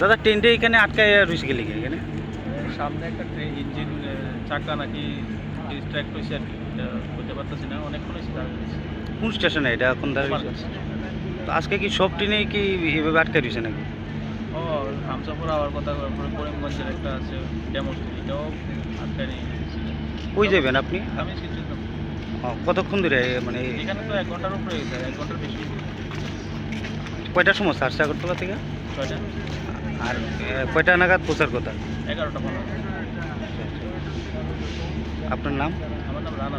দাদা ট্রেনটা এখানে আটকায় রয়েছে গেলে এখানে? সামনে একটা ট্রেন ইঞ্জিন চাকা নাকি ডিস্ট্র্যাক্ট হয়েছে আর বলতে পারতেছি না অনেকক্ষণ হয়েছে কোন স্টেশনে এটা? কোন? কাছে। তো আজকে কি সব ট্রেনে কি এভাবে আটকায় রয়েছে নাকি? ও হামসাপুর আবার কথা তারপরে করিমগঞ্জের একটা আছে ডেমোস্ট্রি এটাও নিয়ে গেছিল। কই যাবেন আপনি? আমি কতক্ষণ ধরে মানে এখানে তো এক ঘণ্টার উপরে এক ঘণ্টার বেশি। কয়টার সময়? আসছে আগরতলা থেকে? ছয়টা আর কয়টা নাগাদ পৌঁছার কথা? এগারোটা আপনার নাম? আমার নাম রানা